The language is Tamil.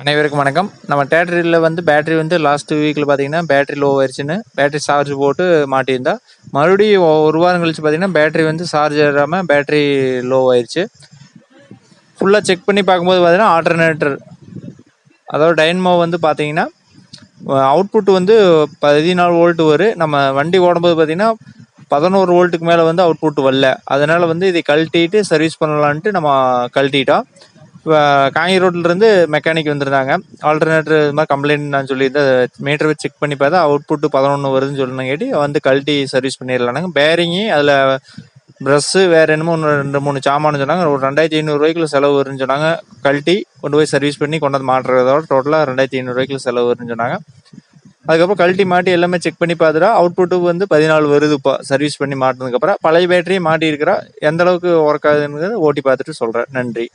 அனைவருக்கும் வணக்கம். நம்ம டேட்டரியில் வந்து பேட்டரி வந்து லாஸ்ட் வீக்கில் பார்த்தீங்கன்னா பேட்டரி லோ ஆயிடுச்சுன்னு பேட்டரி சார்ஜ் போட்டு மாட்டியிருந்தா மறுபடியும் ஒரு வாரம் கழிச்சு பார்த்தீங்கன்னா பேட்டரி வந்து சார்ஜ் ஏறாமல் பேட்டரி லோ ஆயிடுச்சு ஃபுல்லாக செக் பண்ணி பார்க்கும்போது பார்த்தீங்கன்னா ஆல்டர்னேட்டர் அதாவது டைன்மோ வந்து பார்த்தீங்கன்னா அவுட்புட் வந்து பதினாலு வோல்ட் வரும் நம்ம வண்டி ஓடும்போது பார்த்தீங்கன்னா பதினோரு வோல்ட்டுக்கு மேலே வந்து அவுட்புட் வரல. அதனால் வந்து இதை கழட்டிட்டு சர்வீஸ் பண்ணலான்ட்டு நம்ம கழட்டிட்டோம். காங்கி ரோட்லேருந்து மெக்கானிக் வந்திருந்தாங்க. ஆல்டர்னேட்டர் இது மாதிரி கம்ப்ளைண்ட் நான் சொல்லியிருந்தேன். மீட்டர் வச்சு செக் பண்ணி பார்த்தா அவுட்புட்டு பதினொன்று வருதுன்னு சொன்னங்காட்டி வந்து கழட்டி சர்வீஸ் பண்ணிடலானாங்க பேரிங்கு அதில் ப்ரஷ்ஷு வேறு என்னமோ ஒன்று ரெண்டு மூணு சாமான்னு சொன்னாங்க. ஒரு ரெண்டாயிரத்தி ஐநூறுரூவாய்க்குள்ள செலவு வரும்னு சொன்னாங்க. கழட்டி கொண்டு போய் சர்வீஸ் பண்ணி கொண்டு வந்து மாட்டுறதோட டோட்டலாக ரெண்டாயிரத்தி ஐநூறுரூவாய்க்குள்ள செலவு வரும்னு சொன்னாங்க. அதுக்கப்புறம் கழட்டி மாட்டி எல்லாமே செக் பண்ணி பார்த்துட்டா அவுட்புட்டு வந்து பதினாலு வருது இப்போ. சர்வீஸ் பண்ணி மாட்டினதுக்கப்புறம் பழைய பேட்டரியை மாட்டி இருக்கிறா எந்த அளவுக்கு ஒர்க் ஆகுதுன்னு ஓட்டி பார்த்துட்டு சொல்கிறேன் நன்றி.